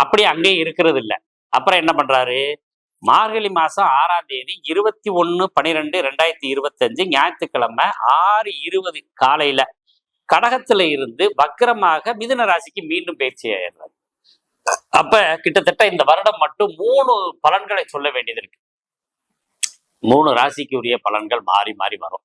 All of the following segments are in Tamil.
அப்படி அங்கேயே இருக்கிறது இல்லை அப்புறம் என்ன பண்றாரு? மார்கழி மாசம் ஆறாம் தேதி இருபத்தி ஒன்று பன்னிரெண்டு ரெண்டாயிரத்தி இருபத்தஞ்சு ஞாயிற்றுக்கிழமை ஆறு இருபது காலையில கடகத்துல இருந்து வக்கரமாக மிதுன ராசிக்கு மீண்டும் பயிற்சி ஆயிடுறாரு. அப்ப கிட்டத்தட்ட இந்த வருடம் மட்டும் மூணு பலன்களை சொல்ல வேண்டியது இருக்கு. மூணு ராசிக்கு உரிய பலன்கள் மாறி மாறி வரும்.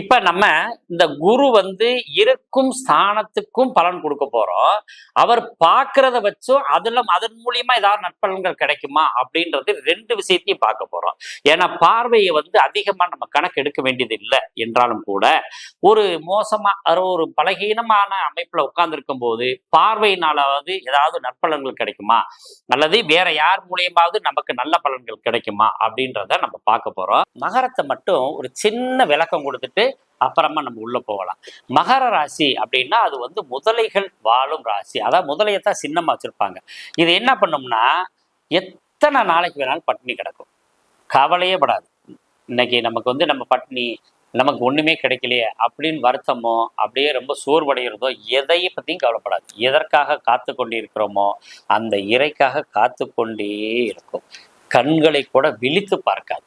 இப்ப நம்ம இந்த குரு வந்து இருக்கும் ஸ்தானத்துக்கும் பலன் கொடுக்க போறோம். அவர் பார்க்கறத வச்சும் அதுல அதன் மூலியமா ஏதாவது நற்பலன்கள் கிடைக்குமா அப்படின்றது ரெண்டு விஷயத்தையும் பார்க்க போறோம். ஏன்னா பார்வையை வந்து அதிகமா நம்ம கணக்கு எடுக்க வேண்டியது இல்லை என்றாலும் கூட ஒரு மோசமா ஒரு பலகீனமான அமைப்புல உட்கார்ந்துருக்கும் போது பார்வையினாலாவது ஏதாவது நற்பலன்கள் கிடைக்குமா? அல்லது வேற யார் மூலியமாவது நமக்கு நல்ல பலன்கள் கிடைக்குமா? அப்படின்றத நம்ம பார்க்க போறோம். நகரத்தை மட்டும் ஒரு சின்ன விளக்கம் கொடுத்து கொடுத்துட்டு அப்புறமா நம்ம உள்ள போகலாம். மகர ராசி அப்படின்னா அது வந்து முதலைகள் வாழும் ராசி. அதாவது முதலையத்தான் சின்னமா வச்சிருப்பாங்க. இது என்ன பண்ணும்னா எத்தனை நாளைக்கு வேணாலும் பட்டினி கிடக்கும். கவலையே படாது. இன்னைக்கு நமக்கு வந்து நம்ம பட்டினி நமக்கு ஒண்ணுமே கிடைக்கலையே அப்படின்னு வருத்தமோ அப்படியே ரொம்ப சோர்வடைகிறதோ எதையை பத்தியும் கவலைப்படாது. எதற்காக காத்து கொண்டிருக்கிறோமோ அந்த இறைக்காக காத்து கொண்டே இருக்கும். கண்களை கூட விழித்து பார்க்காது.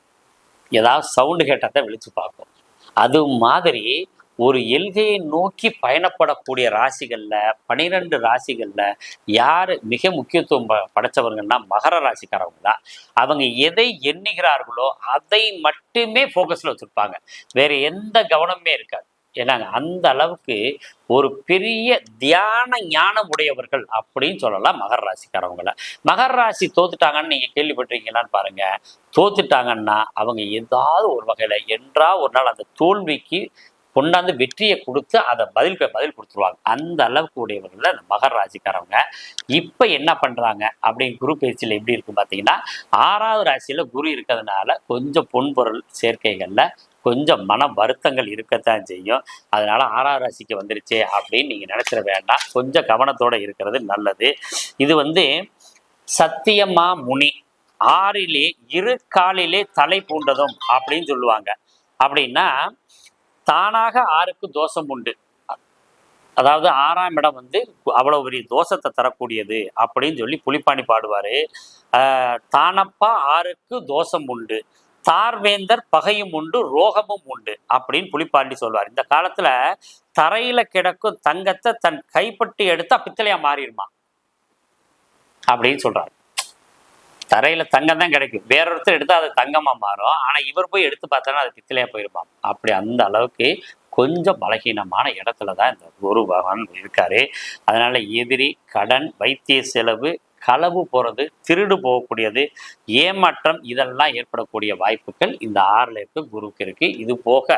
ஏதாவது சவுண்டு கேட்டால் தான் விழித்து பார்க்கும். அது மாதிரி ஒரு எல்கையை நோக்கி பயணப்படக்கூடிய ராசிகள்ல பனிரெண்டு ராசிகள்ல யாரு மிக முக்கியத்துவம் ப- படைச்சவங்கன்னா மகர ராசிக்காரவங்க தான். அவங்க எதை எண்ணுகிறார்களோ அதை மட்டுமே ஃபோக்கஸ்ல வச்சிருப்பாங்க. வேற எந்த கவனமே இருக்காது. ஏன்னாங்க அந்த அளவுக்கு ஒரு பெரிய தியான ஞானம் உடையவர்கள் அப்படின்னு சொல்லலாம் மகர ராசிக்காரவங்கள. மகர ராசி தோத்துட்டாங்கன்னு நீங்க கேள்விப்பட்டிருக்கீங்களான்னு பாருங்க. தோத்துட்டாங்கன்னா அவங்க ஏதாவது ஒரு வகையில என்றா ஒரு நாள் அந்த தோல்விக்கு கொண்டாந்து வெற்றியை கொடுத்து அதை பதில் பதில் கொடுத்துருவாங்க. அந்த அளவுக்கு உடையவர்கள் அந்த மகர் ராசிக்காரவங்க. இப்ப என்ன பண்றாங்க அப்படின்னு குரு பயிற்சியில எப்படி இருக்கு பாத்தீங்கன்னா ஆறாவது ராசியில குரு இருக்கிறதுனால கொஞ்சம் பொன்பொருள் சேர்க்கைகள்ல கொஞ்சம் மன வருத்தங்கள் இருக்கத்தான் செய்யும். அதனால ஆறாவது ராசிக்கு வந்துருச்சு அப்படின்னு நீங்க நினைச்சிட வேண்டாம். கொஞ்சம் கவனத்தோட இருக்கிறது நல்லது. இது வந்து சத்தியமா முனி ஆறிலே இரு காலிலே தலை பூண்டதும் அப்படின்னு சொல்லுவாங்க. அப்படின்னா தானாக ஆறுக்கு தோஷம் உண்டு. அதாவது ஆறாம் இடம் வந்து அவ்வளவு பெரிய தோஷத்தை தரக்கூடியது அப்படின்னு சொல்லி புலிப்பாணி பாடுவாரு. ஆஹ் தானப்பா ஆறுக்கு தோஷம் உண்டு. தார்வேந்தர் பகையும் உண்டு ரோகமும் உண்டு அப்படின்னு புலிப்பாண்டி சொல்வார். இந்த காலத்துல தரையில கிடக்கும் தங்கத்தை தன் கைப்பட்டி எடுத்தா பித்தளையா மாறிடுமா? அப்படின்னு சொல்றாரு. தரையில தங்கம் தான் கிடைக்கும். வேற ஒருத்தர் எடுத்தா அது தங்கமா மாறும். ஆனா இவர் போய் எடுத்து பார்த்தோன்னா அது பித்தளையா போயிருப்பான். அப்படி அந்த அளவுக்கு கொஞ்சம் பலகீனமான இடத்துல தான் இந்த குரு பகவான் இருக்காரு. அதனால எதிரி கடன் வைத்திய செலவு களவு போகிறது திருடு போகக்கூடியது ஏமாற்றம் இதெல்லாம் ஏற்படக்கூடிய வாய்ப்புகள் இந்த ஆறில் இருக்க குருக்கு இருக்கு. இது போக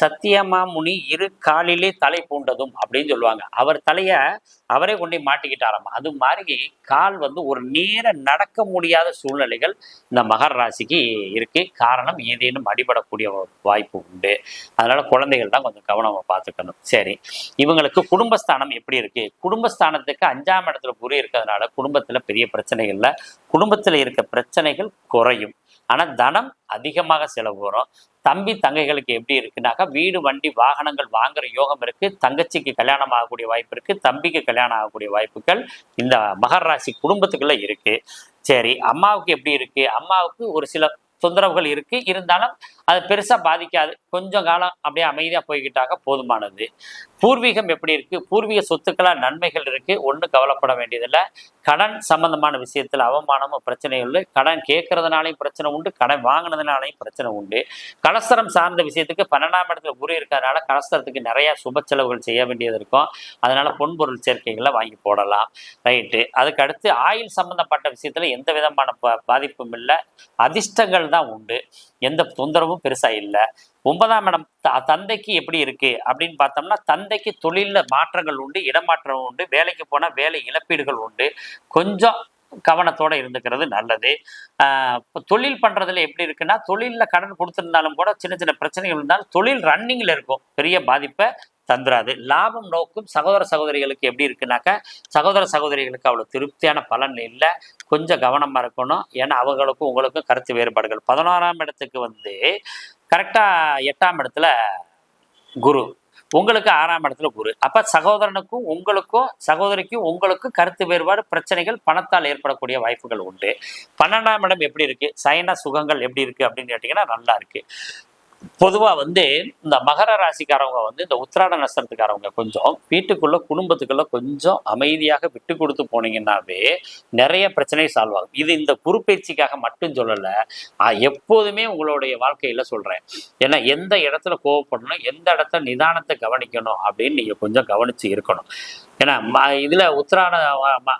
சத்தியமாமுனி இரு காலிலே தலை பூண்டதும் அப்படின்னு சொல்லுவாங்க. அவர் தலையை அவரே கொண்டு மாட்டிக்கிட்டாராம். அது மாதிரி கால் வந்து ஒரு நேர நடக்க முடியாத சூழ்நிலைகள் இந்த மகர ராசிக்கு இருக்கு. காரணம் ஏதேனும் அடிபடக்கூடிய வாய்ப்பு உண்டு. அதனால குழந்தைகள் தான் கொஞ்சம் கவனமா பார்த்துக்கணும். சரி. இவங்களுக்கு குடும்பஸ்தானம் எப்படி இருக்கு? குடும்பஸ்தானத்துக்கு அஞ்சாம் இடத்துல குரு இருக்கிறதுனால குடும்பத்துல பெரிய பிரச்சனைகள் இல்லை. குடும்பத்துல இருக்க பிரச்சனைகள் குறையும். ஆனா தனம் அதிகமாக செலவு வரும். தம்பி தங்கைகளுக்கு எப்படி இருக்குனாக்கா வீடு வண்டி வாகனங்கள் வாங்குற யோகம் இருக்கு தங்கச்சிக்கு கல்யாணம் ஆகக்கூடிய வாய்ப்பு இருக்கு தம்பிக்கு கல்யாணம் ஆகக்கூடிய வாய்ப்புகள் இந்த மகர ராசி குடும்பத்துக்குள்ள இருக்கு. சரி அம்மாவுக்கு எப்படி இருக்கு? அம்மாவுக்கு ஒரு சில தொந்தரவுகள் இருக்கு. இருந்தாலும் அது பெருசா பாதிக்காது. கொஞ்சம் காலம் அப்படியே அமைதியா போய்கிட்டாக போதுமானது. பூர்வீகம் எப்படி இருக்கு? பூர்வீக சொத்துக்களா நன்மைகள் இருக்கு? ஒன்றும் கவலைப்பட வேண்டியதில்லை. கடன் சம்பந்தமான விஷயத்துல அவமானமும் பிரச்சனைகள் இல்லை. கடன் கேட்கறதுனாலையும் பிரச்சனை உண்டு. கடன் வாங்கினதுனாலையும் பிரச்சனை உண்டு. கலஸ்தரம் சார்ந்த விஷயத்துக்கு பன்னெண்டாம் இடத்துல குரு இருக்கிறதுனால கலஸ்தரத்துக்கு நிறைய சுப செலவுகள் செய்ய வேண்டியது இருக்கும். அதனால பொன்பொருள் சேர்க்கைகளை வாங்கி போடலாம். ரைட்டு. அதுக்கு அடுத்து ஆயில் சம்பந்தப்பட்ட விஷயத்துல எந்த விதமான பாதிப்பும் இல்லை. அதிர்ஷ்டங்கள் தான் உண்டு. எந்த தொந்தரவும் பெருசா இல்லை. ஒன்பதாம் இடம் தந்தைக்கு எப்படி இருக்கு? அப்படின்னு பார்த்தோம்னா தந்தைக்கு தொழிலில் மாற்றங்கள் உண்டு இடமாற்றம் உண்டு வேலைக்கு போனா வேலை இழப்பீடுகள் உண்டு. கொஞ்சம் கவனத்தோட இருந்துக்கிறது நல்லது. ஆஹ் தொழில் பண்றதுல எப்படி இருக்குன்னா தொழில்ல கடன் கொடுத்துருந்தாலும் கூட சின்ன சின்ன பிரச்சனைகள் இருந்தாலும் தொழில் ரன்னிங்ல இருக்கும். பெரிய பாதிப்பை தந்துராது லாபம் நோக்கும் சகோதர சகோதரிகளுக்கு எப்படி இருக்குனாக்கா சகோதர சகோதரிகளுக்கு அவ்வளவு திருப்தியான பலன் இல்லை. கொஞ்சம் கவனமா இருக்கணும். ஏன்னா அவங்களுக்கும் உங்களுக்கும் கருத்து வேறுபாடுகள். பதினோராம் இடத்துக்கு வந்து கரெக்டா எட்டாம் இடத்துல குரு. உங்களுக்கு ஆறாம் இடத்துல குரு. அப்ப சகோதரனுக்கும் உங்களுக்கும் சகோதரிக்கும் உங்களுக்கும் கருத்து வேறுபாடு பிரச்சனைகள் பணத்தால் ஏற்படக்கூடிய வாய்ப்புகள் உண்டு. பன்னெண்டாம் இடம் எப்படி இருக்கு? சயன சுகங்கள் எப்படி இருக்கு அப்படின்னு கேட்டீங்கன்னா நல்லா இருக்கு. பொதுவா வந்து இந்த மகர ராசிக்காரவங்க வந்து இந்த உத்திராட நஷ்டத்துக்காரவங்க கொஞ்சம் வீட்டுக்குள்ள குடும்பத்துக்குள்ள கொஞ்சம் அமைதியாக விட்டு கொடுத்து போனீங்கன்னாவே நிறைய பிரச்சனை சால்வ் ஆகும். இது இந்த குறுப்பயிற்சிக்காக மட்டும் சொல்லலை. எப்போதுமே உங்களுடைய வாழ்க்கையில சொல்றேன். ஏன்னா எந்த இடத்துல கோவப்படணும் எந்த இடத்துல நிதானத்தை கவனிக்கணும் அப்படின்னு நீங்க கொஞ்சம் கவனிச்சு இருக்கணும். ஏன்னா ம- இதுல உத்திராட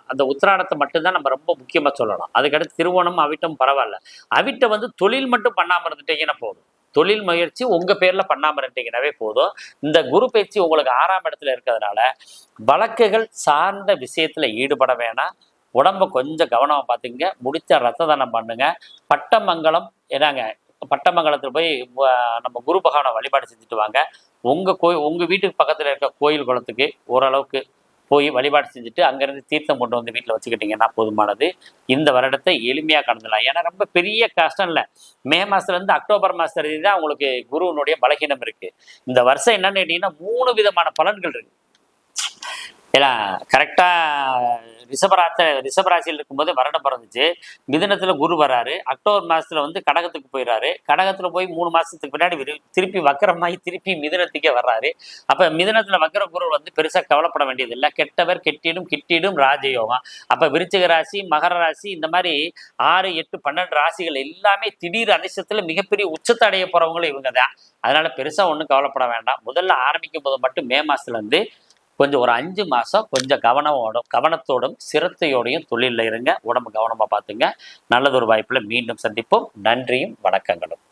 அந்த உத்திராடத்தை மட்டும்தான் நம்ம ரொம்ப முக்கியமா சொல்லலாம் அதுக்கடுத்து திருவோணம் அவிட்டம் பரவாயில்ல. அவிட்ட வந்து தொழில் மட்டும் பண்ணாம இருந்துட்டீங்கன்னா போதும். தொழில் முயற்சி உங்க பேர்ல பண்ணாம இருந்தீங்கன்னாவே போதும். இந்த குரு பயிற்சி உங்களுக்கு ஆறாம் இடத்துல இருக்கிறதுனால வழக்குகள் சார்ந்த விஷயத்துல ஈடுபட வேணாம். உடம்ப கொஞ்சம் கவனமா பார்த்துங்க முடிச்ச ரத்த தானம் பண்ணுங்க. பட்டமங்கலம் என்னங்க பட்டமங்கலத்துல போய் நம்ம குரு பகவானை வழிபாடு செஞ்சுட்டு வாங்க. உங்க கோயில் உங்க வீட்டுக்கு பக்கத்துல இருக்க கோயில் குளத்துக்கு ஓரளவுக்கு போய் வழிபாடு செஞ்சுட்டு அங்கேருந்து தீர்த்தம் கொண்டு வந்து வீட்டில் வச்சுக்கிட்டிங்கன்னா போதுமானது. இந்த வருடத்தை எளிமையாக கடந்துடலாம். ஏன்னா ரொம்ப பெரிய கஷ்டம் இல்லை. மே மாதத்துலேருந்து அக்டோபர் மாதம் தான் உங்களுக்கு குருவினுடைய பலகீனம் இருக்குது இந்த வருஷம் என்னன்னு கேட்டிங்கன்னா மூணு விதமான பலன்கள் இருக்கு. ஏன்னா கரெக்டாக ரிஷபராத்த ரிஷபராசியில் இருக்கும்போது வருடம் பிறந்துச்சு. மிதுனத்தில் குரு வராரு. அக்டோபர் மாதத்தில் வந்து கடகத்துக்கு போயிடுறாரு கடகத்தில் போய் மூணு மாதத்துக்கு பின்னாடி திருப்பி வக்கரமாகி திருப்பி மிதனத்துக்கே வர்றாரு. அப்போ மிதுனத்தில் வக்கர குரு வந்து பெருசாக கவலைப்பட வேண்டியதில்லை கெட்டவர் கெட்டிடும் கிட்டிடும் ராஜயோகம். அப்போ விருச்சிக ராசி மகர ராசி இந்த மாதிரி ஆறு எட்டு பன்னெண்டு ராசிகள் எல்லாமே திடீர் அதிர்ஷ்டத்தில் மிகப்பெரிய உச்சத்தை அடைய போகிறவங்களும் இவங்க தான் அதனால பெருசாக ஒன்றும் கவலைப்பட வேண்டாம். முதல்ல ஆரம்பிக்கும் போது மட்டும் மே மாசத்துலேருந்து கொஞ்சம் ஒரு அஞ்சு மாதம் கொஞ்சம் கவனமோடும் கவனத்தோடும் சிரத்தையோடையும் தொழிலில் இருங்க. உடம்பு கவனமாக பார்த்துங்க. நல்லதொரு வாய்ப்பில் மீண்டும் சந்திப்போம். நன்றியும் வணக்கங்களும்.